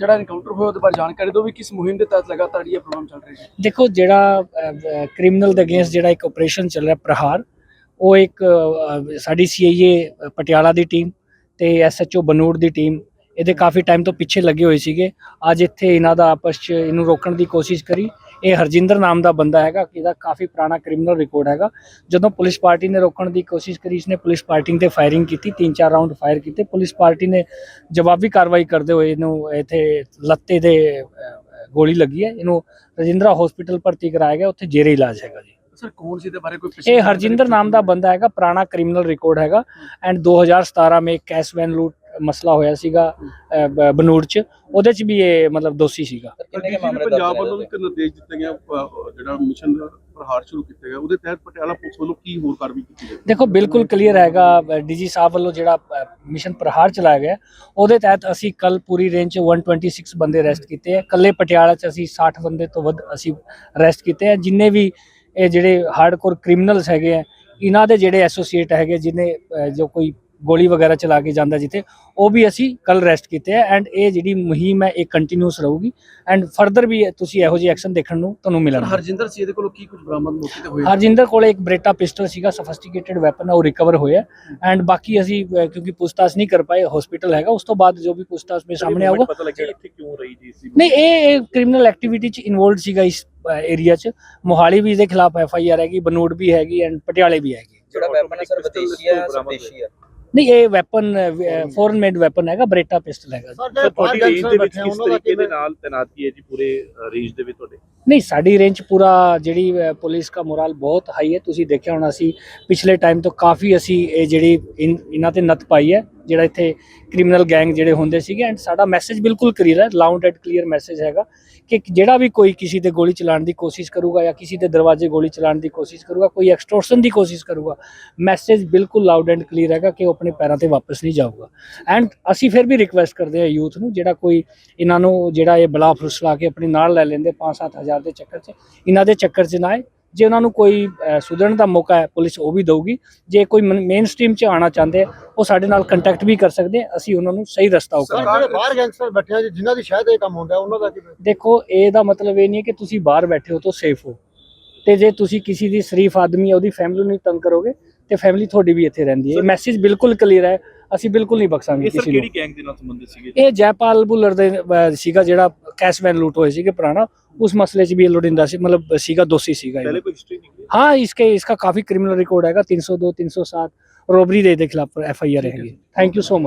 ਜਿਹੜਾ ਐਨਕਾਊਂਟਰ ਹੋਇਆ ਉਹਦੇ ਬਾਰੇ ਜਾਣਕਾਰੀ ਦਿਓ ਵੀ ਕਿਸ ਮੁਹਿੰਮ ਦੇ ਤਹਿਤ ਲਗਾਤਾਰ ਇਹ ਪ੍ਰੋਗਰਾਮ ਚੱਲ ਰਿਹਾ ਹੈ। ਦੇਖੋ ਜਿਹੜਾ ਕ੍ਰਿਮੀਨਲ ਦੇ ਅਗੇਂਸਟ ਜਿਹੜਾ ਇੱਕ ਆਪਰੇਸ਼ਨ ਚੱਲ ਰਿਹਾ ਪ੍ਰਹਾਰ ਉਹ ਇੱਕ ਅ, ਸਾਡੀ ਸੀਆਈਏ ਪਟਿਆਲਾ ਦੀ ਟੀਮ ਤੇ ਐਸਐਚਓ ਬਨੂੜ ਦੀ ਟੀਮ ਇਹਦੇ ਕਾਫੀ ਟਾਈਮ ਤੋਂ ਪਿੱਛੇ ਲੱਗੇ ਹੋਏ ਸੀਗੇ। ਅੱਜ ਇੱਥੇ ਇਹਨਾਂ ਦਾ ਆਪਸ ਚ ਇਹਨੂੰ ਰੋਕਣ ਦੀ ਕੋਸ਼ਿਸ਼ ਕਰੀ ਇਹ ਹਰਜਿੰਦਰ ਨਾਮ ਦਾ ਬੰਦਾ ਹੈਗਾ ਇਹਦਾ ਕਾਫੀ ਪੁਰਾਣਾ ਕ੍ਰਿਮੀਨਲ ਰਿਕਾਰਡ ਹੈਗਾ। ਜਦੋਂ ਪੁਲਿਸ ਪਾਰਟੀ ਨੇ ਰੋਕਣ ਦੀ ਕੋਸ਼ਿਸ਼ ਕਰੀ ਇਸਨੇ ਪੁਲਿਸ ਪਾਰਟੀ ਤੇ ਫਾਇਰਿੰਗ ਕੀਤੀ ਤਿੰਨ ਚਾਰ ਰਾਉਂਡ ਫਾਇਰ ਕੀਤੇ। ਪੁਲਿਸ ਪਾਰਟੀ ਨੇ ਜਵਾਬੀ ਕਾਰਵਾਈ ਕਰਦੇ ਹੋਏ ਇਹਨੂੰ ਇੱਥੇ ਲੱਤੇ ਦੇ ਗੋਲੀ ਲੱਗੀ ਹੈ। ਇਹਨੂੰ ਰਜਿੰਦਰਾ ਹਸਪੀਟਲ ਭਰਤੀ ਕਰਾਇਆ ਗਿਆ ਉੱਥੇ ਜੇਰੇ ਇਲਾਜ ਹੈਗਾ ਜੀ। ਸਰ ਕੌਣ ਸੀ ਦੇ ਬਾਰੇ ਕੋਈ ਇਹ ਹਰਜਿੰਦਰ ਨਾਮ ਦਾ ਬੰਦਾ ਹੈਗਾ ਪੁਰਾਣਾ ਕ੍ਰਿਮੀਨਲ ਰਿਕਾਰਡ ਹੈਗਾ। ਐਂਡ 2017 ਮੇਂ ਕੈਸ਼ ਵੈਨ ਲੂਟ ਮਸਲਾ ਹੋਇਆ ਸੀਗਾ ਬਨੂੜ ਚ ਉਹਦੇ ਚ ਵੀ ਇਹ ਮਤਲਬ ਦੋਸ਼ੀ ਸੀਗਾ। ਕਿੰਨੇ ਮਾਮਲੇ ਪੰਜਾਬ ਵੱਲੋਂ ਇੱਕ ਨਿਰਦੇਸ਼ ਦਿੱਤੇ ਗਿਆ ਅਹ, ਜਿਹੜਾ ਮਿਸ਼ਨ ਪ੍ਰਹਾਰ ਸ਼ੁਰੂ ਕੀਤਾ ਗਿਆ ਉਹਦੇ ਤਹਿਤ ਪਟਿਆਲਾ ਪੁਲਿਸ ਵੱਲੋਂ ਕੀ ਹੋਰ ਕਾਰਵਾਈ ਕੀਤੀ ਜਾਵੇ ਦੇਖੋ ਬਿਲਕੁਲ ਕਲੀਅਰ ਹੈਗਾ ਡੀਜੀ ਸਾਹਿਬ ਵੱਲੋਂ ਜਿਹੜਾ ਮਿਸ਼ਨ ਪ੍ਰਹਾਰ ਚਲਾਇਆ ਗਿਆ ਉਹਦੇ ਤਹਿਤ ਅਸੀਂ ਕੱਲ ਪੂਰੀ ਰੇਂਜ ਚ 126 ਬੰਦੇ ਅਰੈਸਟ ਕੀਤੇ ਆ। ਕੱਲੇ ਪਟਿਆਲਾ ਚ ਅਸੀਂ 60 ਬੰਦੇ ਤੋਂ ਵੱਧ ਅਸੀਂ ਅਰੈਸਟ ਕੀਤੇ ਆ। ਜਿੰਨੇ ਵੀ ਇਹ ਜਿਹੜੇ ਹਾਰਡਕੋਰ ਕ੍ਰਿਮੀਨਲਸ ਹੈਗੇ ਆ ਇਹਨਾਂ ਦੇ ਜਿਹੜੇ ਐਸੋਸੀਏਟ ਹੈਗੇ ਜਿਹਨੇ ਅ, ਜੋ ਕੋਈ ਗੋਲੀ ਵਗੈਰਾ ਚਲਾ ਕੇ ਜਾਂਦਾ ਜਿੱਥੇ ਉਹ ਵੀ ਅਸੀਂ ਕੱਲ ਅਰੈਸਟ ਕੀਤੇ ਆ ਐਂਡ ਇਹ ਜਿਹੜੀ ਮੁਹਿੰਮ ਹੈ ਇਹ ਕੰਟੀਨਿਊਸ ਰਹੂਗੀ ਐਂਡ ਫਰਦਰ ਵੀ ਤੁਸੀਂ ਇਹੋ ਜਿਹੇ ਐਕਸ਼ਨ ਦੇਖਣ ਨੂੰ ਤੁਹਾਨੂੰ ਮਿਲਣਗੇ। ਹਰਜਿੰਦਰ ਸੀ ਇਹਦੇ ਕੋਲੋਂ ਕੀ ਕੁਝ ਬਰਾਮਦ ਮੌਕੇ ਤੇ ਹੋਇਆ? ਹਰਜਿੰਦਰ ਕੋਲੇ ਇੱਕ ਬ੍ਰੇਟਾ ਪਿਸਟਲ ਸੀਗਾ ਸਫਿਸਟੀਕੇਟਡ ਵੈਪਨ ਉਹ ਰਿਕਵਰ ਹੋਇਆ ਐਂਡ ਬਾਕੀ ਅਸੀਂ ਕਿਉਂਕਿ ਪੁੱਛਤਾਛ ਨਹੀਂ ਕਰ ਪਾਏ ਹਸਪੀਟਲ ਹੈਗਾ ਉਸ ਤੋਂ ਬਾਅਦ ਜੋ ਵੀ ਪੁੱਛਤਾਛ ਮੇ ਸਾਹਮਣੇ ਆਊਗਾ। ਪਤਾ ਲੱਗਿਆ ਇੱਥੇ ਕਿਉਂ ਰਹੀ ਜੀ ਸੀ? ਨਹੀਂ ਇਹ ਕ੍ਰਿਮੀਨਲ ਐਕਟੀਵਿਟੀ ਚ ਇਨਵੋਲਡ ਸੀਗਾ ਇਸ ਏਰੀਆ ਚ। ਮੋਹਾਲੀ ਵੀ ਇਹਦੇ ਖਿਲਾਫ ਐਫ ਆਈ ਆਰ ਹੈਗੀ ਬਨੂੜ ਵੀ ਹੈਗੀ ਐਂਡ ਪਟਿਆਲੇ ਵੀ ਹੈਗੀ। ਜਿਹੜਾ ਵੈਪਨ ਹੈ ਸਰ ਵਿਦੇਸ਼ੀ ਹੈ ਸਵਦੇਸ਼ੀ ਹੈ। ਨਹੀਂ ਇਹ ਵੈਪਨ ਫੋਰਨ ਮੇਡ ਵੈਪਨ ਹੈਗਾ ਬ੍ਰੇਟਾ ਪਿਸਟਲ ਹੈਗਾ ਸਰ ਤੁਹਾਡੀ ਰੇਂਜ ਦੇ ਵਿੱਚ ਕਿਸ ਤਰੀਕੇ ਦੇ ਨਾਲ ਤੈਨਾਤੀ ਹੈ ਜੀ ਪੂਰੇ ਰੇਂਜ ਦੇ ਵਿੱਚ ਤੁਹਾਡੇ? ਨਹੀਂ ਸਾਡੀ ਰੇਂਜ ਪੂਰਾ ਜਿਹੜੀ ਅ, ਪੁਲਿਸ ਦਾ ਮੋਰਲ ਬਹੁਤ ਹਾਈ ਹੈ। ਤੁਸੀਂ ਦੇਖਿਆ ਹੋਣਾ ਅਸੀਂ ਪਿਛਲੇ ਟਾਈਮ ਤੋਂ ਕਾਫੀ ਅਸੀਂ ਇਹ ਜਿਹੜੀ ਇਨ- ਇਹਨਾਂ ਤੇ ਨੱਥ ਪਾਈ ਹੈ। ਜਿਹੜਾ ਇੱਥੇ ਕ੍ਰਿਮੀਨਲ ਗੈਂਗ ਜਿਹੜੇ ਹੁੰਦੇ ਸੀਗੇ ਐਂਡ ਸਾਡਾ ਮੈਸੇਜ ਬਿਲਕੁਲ ਕਲੀਅਰ ਹੈ ਲਾਊਡ ਐਂਡ ਕਲੀਅਰ ਮੈਸੇਜ ਹੈਗਾ ਕਿ ਜਿਹੜਾ ਵੀ ਕੋਈ ਕਿਸੇ ਤੇ ਗੋਲੀ ਚਲਾਉਣ ਦੀ ਕੋਸ਼ਿਸ਼ ਕਰੂਗਾ ਜਾਂ ਕਿਸੇ ਦੇ ਦਰਵਾਜ਼ੇ ਗੋਲੀ ਚਲਾਉਣ ਦੀ ਕੋਸ਼ਿਸ਼ ਕਰੂਗਾ, ਕੋਈ ਐਕਸਟੋਰਸ਼ਨ ਦੀ ਕੋਸ਼ਿਸ਼ ਕਰੂਗਾ ਮੈਸੇਜ ਬਿਲਕੁਲ ਲਾਊਡ ਐਂਡ ਕਲੀਅਰ ਹੈਗਾ ਕਿ ਉਹ ਆਪਣੇ ਪੈਰਾਂ ਤੇ ਵਾਪਸ ਨਹੀਂ ਜਾਊਗਾ। ਐਂਡ ਅਸੀਂ ਫਿਰ ਵੀ ਰਿਕੁਐਸਟ ਕਰਦੇ ਹਾਂ ਯੂਥ ਨੂੰ, ਜਿਹੜਾ ਕੋਈ ਇਹਨਾਂ ਨੂੰ ਜਿਹੜਾ ਇਹ ਬਲਾ ਫਰੁਸਲਾ ਕੇ ਆਪਣੀ ਨਾਲ ਲੈ ਲੈਂਦੇ 5-7 ਹਜ਼ਾਰ ਦੇ ਚੱਕਰ 'ਚ, ਇਹਨਾਂ ਦੇ ਚੱਕਰ 'ਚ ਨਾ ਆਏ। ਜੇ ਉਹਨਾਂ ਨੂੰ ਕੋਈ ਸੁਧਰਨ ਦਾ ਮੌਕਾ ਹੈ ਪੁਲਿਸ ਉਹ ਵੀ ਦਊਗੀ। ਜੇ ਕੋਈ ਮੇਨ ਸਟ੍ਰੀਮ 'ਚ ਆਉਣਾ ਚਾਹੁੰਦੇ ਆ ਉਹ ਸਾਡੇ ਨਾਲ ਕੰਟੈਕਟ ਵੀ ਕਰ ਸਕਦੇ ਆ ਅਸੀਂ ਉਹਨਾਂ ਨੂੰ ਸਹੀ ਰਸਤਾ ਉਹ ਸਰ ਕਰਾਂਗੇ ਜਿਹੜੇ ਬਾਹਰ ਗੈਂਗਸਟਰ ਬੈਠੇ ਆ ਜਿਨ੍ਹਾਂ ਦੀ ਸ਼ਾਇਦ ਇਹ ਕੰਮ ਹੁੰਦਾ ਉਹਨਾਂ ਦਾ ਕੀ ਦੇਖੋ ਇਹਦਾ ਮਤਲਬ ਇਹ ਨਹੀਂ ਹੈ ਕਿ ਤੁਸੀਂ ਬਾਹਰ ਬੈਠੇ ਹੋ ਤਾਂ ਸੇਫ ਹੋ। ਤੇ ਜੇ ਤੁਸੀਂ ਕਿਸੇ ਦੀ ਸ਼ਰੀਫ ਆਦਮੀ ਹੈ ਉਹਦੀ ਫੈਮਿਲੀ ਨੂੰ ਤੰਗ ਕਰੋਗੇ ਤੇ ਫੈਮਿਲੀ ਤੁਹਾਡੀ ਵੀ ਇੱਥੇ ਰਹਿੰਦੀ ਹੈ। ਮੈਸੇਜ ਬਿਲਕੁਲ ਕਲੀਅਰ ਹੈ। ਅਸੀਂ ਬਿਲਕੁਲ ਨਹੀਂ ਬਖਸ਼ਾਂਗੇ ਇਹ ਸਰ ਕਿਸੇ ਨੂੰ ਕਿਹੜੀ ਗੈਂਗ ਦੇ ਨਾਲ ਸੰਬੰਧਿਤ ਸੀਗੇ ਇਹ ਜੈਪਾਲ ਬੁੱਲਰ ਦੇ ਅਹ, ਸੀਗਾ ਜਿਹੜਾ ਕੈਸ਼ ਵੈਨ ਲੂਟ ਹੋਏ ਸੀਗੇ ਪੁਰਾਣਾ ਉਸ ਮਸਲੇ 'ਚ ਵੀ ਇਹ ਲੋੜਿੰਦਾ ਸੀ ਮਤਲਬ ਸੀਗਾ ਦੋਸ਼ੀ ਸੀਗਾ ਇਹ। पहले कोई हिस्ट्री नहीं है हाँ इसके इसका काफी क्रिमिनल रिकॉर्ड हैगा 302 307 रॉबरी दे के खिलाफ एफ आई आर रहेगी थैंक यू सो मच